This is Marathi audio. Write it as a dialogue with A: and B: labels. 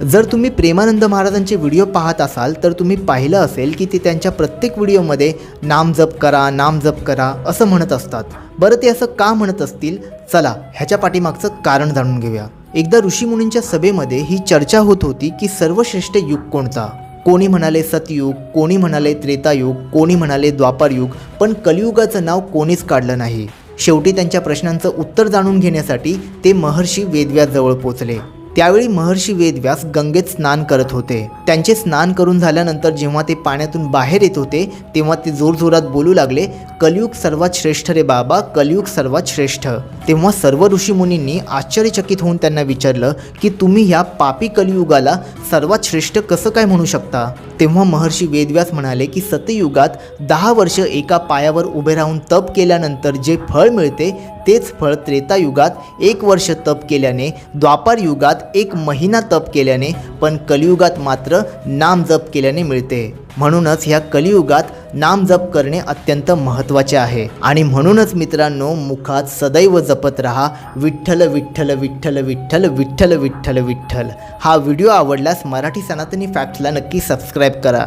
A: जर तुम्ही प्रेमानंद महाराजांचे व्हिडिओ पाहत असाल तर तुम्ही पाहिलं असेल की ते त्यांच्या प्रत्येक व्हिडिओमध्ये नाम जप करा नाम जप करा असं म्हणत असतात. बरं ते असं का म्हणत असतील? चला ह्याच्या पाठीमागचं कारण जाणून घेऊया. एकदा ऋषीमुनींच्या सभेमध्ये ही चर्चा होत होती की सर्वश्रेष्ठ युग कोणता? कोणी म्हणाले सतयुग कोणी म्हणाले त्रेतायुग कोणी म्हणाले द्वापारयुग पण कलियुगाचं नाव कोणीच काढलं नाही. शेवटी त्यांच्या प्रश्नांचं उत्तर जाणून घेण्यासाठी ते महर्षी वेदव्याजवळ पोचले. त्यावेळी महर्षी वेदव्यास गंगेत स्नान करत होते. त्यांचे स्नान करून झाल्यानंतर जेव्हा ते पाण्यातून बाहेर येत होते तेव्हा ते जोरजोरात बोलू लागले कलियुग सर्वात श्रेष्ठ रे बाबा कलियुग सर्वात श्रेष्ठ. तेव्हा सर्व ऋषीमुनींनी आश्चर्यचकित होऊन त्यांना विचारलं की तुम्ही ह्या पापी कलियुगाला सर्वात श्रेष्ठ कसं काय म्हणू शकता? तेव्हा महर्षी वेदव्यास म्हणाले की सतयुगात दहा वर्ष एका पायावर उभे राहून तप केल्यानंतर जे फळ मिळते तेच फळ त्रेतायुगात एक वर्ष तप केल्याने द्वापार युगात एक महिना तप केल्याने पण कलियुगात मात्र नाम जप केल्याने मिळते. म्हणूनच ह्या कलियुगात नाम जप करणे अत्यंत महत्त्वाचे आहे. आणि म्हणूनच मित्रांनो मुखात सदैव जपत राहा विठ्ठल विठ्ठल विठ्ठल विठ्ठल विठ्ठल विठ्ठल विठ्ठल. हा व्हिडिओ आवडल्यास मराठी सनातनी फॅक्ट्सला नक्की सबस्क्राईब करा.